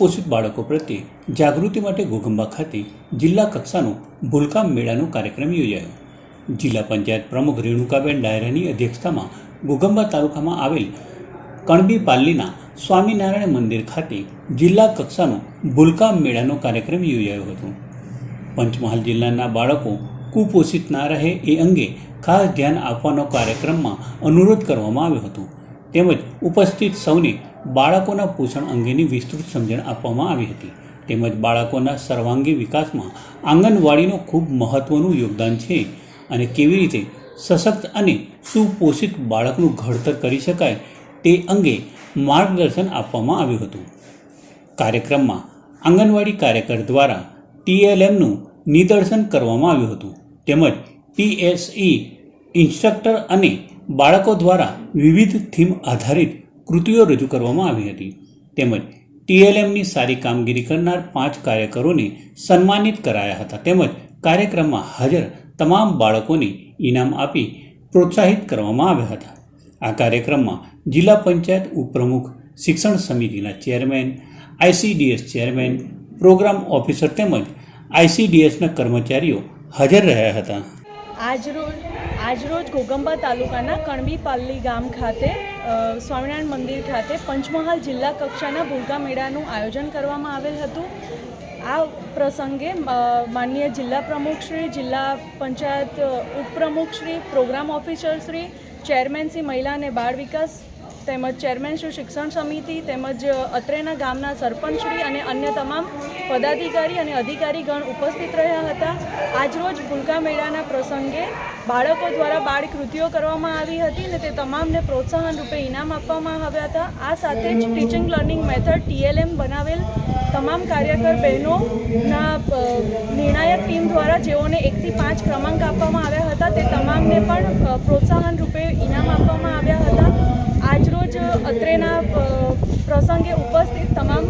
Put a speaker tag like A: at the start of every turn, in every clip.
A: કુપોષિત બાળકો પ્રત્યે જાગૃતિ માટે ઘોઘંબા ખાતે જિલ્લા કક્ષાનો ભૂલકામ મેળાનો કાર્યક્રમ યોજાયો. જિલ્લા પંચાયત પ્રમુખ રેણુકાબેન ડાયરાની અધ્યક્ષતામાં ઘોઘંબા તાલુકામાં આવેલ કણબી પાલ્લીના સ્વામિનારાયણ મંદિર ખાતે જિલ્લા કક્ષાનો ભૂલકામ મેળાનો કાર્યક્રમ યોજાયો હતો. પંચમહાલ જિલ્લાના બાળકો કુપોષિત ના રહે એ અંગે ખાસ ધ્યાન આપવાનો કાર્યક્રમમાં અનુરોધ કરવામાં આવ્યો હતો. તેમજ ઉપસ્થિત સૌને બાળકોના પોષણ અંગેની વિસ્તૃત સમજણ આપવામાં આવી હતી. તેમજ બાળકોના સર્વાંગી વિકાસમાં આંગણવાડીનું ખૂબ મહત્ત્વનું યોગદાન છે અને કેવી રીતે સશક્ત અને સુપોષિત બાળકનું ઘડતર કરી શકાય તે અંગે માર્ગદર્શન આપવામાં આવ્યું હતું. કાર્યક્રમમાં આંગણવાડી કાર્યકર દ્વારા ટીએલએમનું નિદર્શન કરવામાં આવ્યું હતું. તેમજ પીએસઈ ઇન્સ્ટ્રક્ટર અને બાળકો દ્વારા વિવિધ થીમ આધારિત કૃતિઓ રજૂ કરવામાં આવી હતી. તેમજ ટીએલએમની સારી કામગીરી કરનાર પાંચ કાર્યકરોને સન્માનિત કરાયા હતા. તેમજ કાર્યક્રમમાં હાજર તમામ બાળકોને ઇનામ આપી પ્રોત્સાહિત કરવામાં આવ્યા હતા. આ કાર્યક્રમમાં જિલ્લા પંચાયત ઉપપ્રમુખ, શિક્ષણ સમિતિના chairman ICDS chairman, programme officer તેમજ આઈસીડીએસના કર્મચારીઓ હાજર રહ્યા હતા.
B: આજરોજ આજરોજ ઘોગંબા તાલુકાના કણબીપાલ્લી ગામ ખાતે સ્વામિનારાયણ મંદિર ખાતે પંચમહાલ જિલ્લા કક્ષાના ભૂલકા મેળાનું આયોજન કરવામાં આવેલ હતું. આ પ્રસંગે અ, માનનીય જિલ્લા પ્રમુખશ્રી જિલ્લા પંચાયત ઉપપ્રમુખશ્રી પ્રોગ્રામ ઓફિસરશ્રી ચેરમેન શ્રી મહિલા અને બાળ વિકાસ તેમજ ચેરમેન શ્રી શિક્ષણ સમિતિ તેમજ અત્રેના ગામના સરપંચશ્રી અને અન્ય તમામ પદાધિકારી અને અધિકારીગણ ઉપસ્થિત રહ્યા હતા. આજરોજ ભૂલકા મેળાના પ્રસંગે બાળકો દ્વારા બાળ કૃતિઓ કરવામાં આવી હતી અને તે તમામને પ્રોત્સાહન રૂપે ઇનામ આપવામાં આવ્યા હતા. આ સાથે જ ટીચિંગ લર્નિંગ મેથડ ટીએલએમ બનાવેલ તમામ કાર્યકર બહેનોના નિર્ણાયક ટીમ દ્વારા જેઓને એકથી પાંચ ક્રમાંક આપવામાં આવ્યા હતા, તે તમામને પણ પ્રોત્સાહન રૂપે ઇનામ આપવામાં આવ્યા અત્રેના પ્રસંગે ઉપસ્થિત તમામ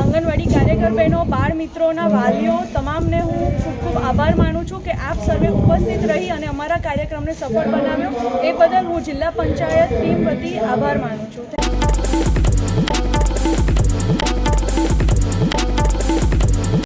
B: આંગણવાડી કાર્યકર બહેનો બાળ મિત્રોના વાલીઓ, તમામને હું ખૂબ ખૂબ આભાર માનું છું કે આપ સર્વે ઉપસ્થિત રહી અને અમારા કાર્યક્રમને સફળ બનાવ્યો. એ બદલ હું જિલ્લા પંચાયત ટીમ વતી આભાર માનું છું.